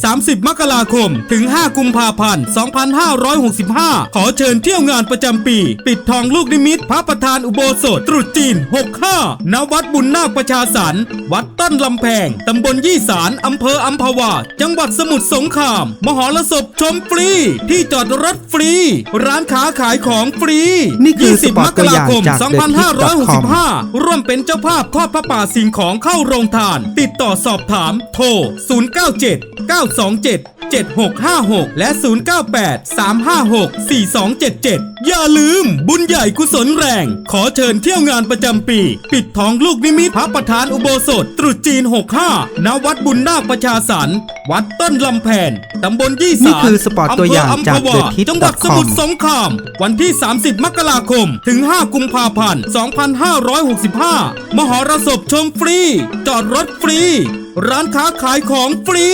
30 มกราคม ถึง 5 กุมภาพันธ์ 2565 ขอเชิญเที่ยวงานประจำปี ปิดทองลูกนิมิตพระประธานอุโบสถตรุษจีน 65 ณ วัดบุญนาคประชาสรรค์วัดต้นลำแพง ตำบลยี่สารอำเภออัมพวา จังหวัดสมุทรสงคราม มหรสพชมฟรี ที่จอดรถฟรี ร้านค้าขายของฟรี นี่คือสปอร์ต20มกราคมตัวอย่างจาก 2565 ร่วมเป็นเจ้าภาพทอดพระป่าสิ่งของเข้าโรงทาน ติดต่อสอบถามโทร 097 927 7656 และ 098 356 4277 อย่าลืม บุญใหญ่กุศลแรง ขอเชิญเที่ยวงานประจำปี ปิดทองลูกนิมิตพระประธานอุโบสถตรุษจีน 65 ณ วัดบุญนาคประชาสรรค์วัดต้นลำแพนตำบลยี่สารนี่คือสปอร์ตตัวอย่างจากอำเภ The ออัมพว Tip จังหวัดสมุทร com สงคราม วันที่ 30 มกราคม ถึง 5 กุมภาพันธ์ 2565 มหรสพชมฟรี จอดรถฟรี ร้านค้าขายของฟรี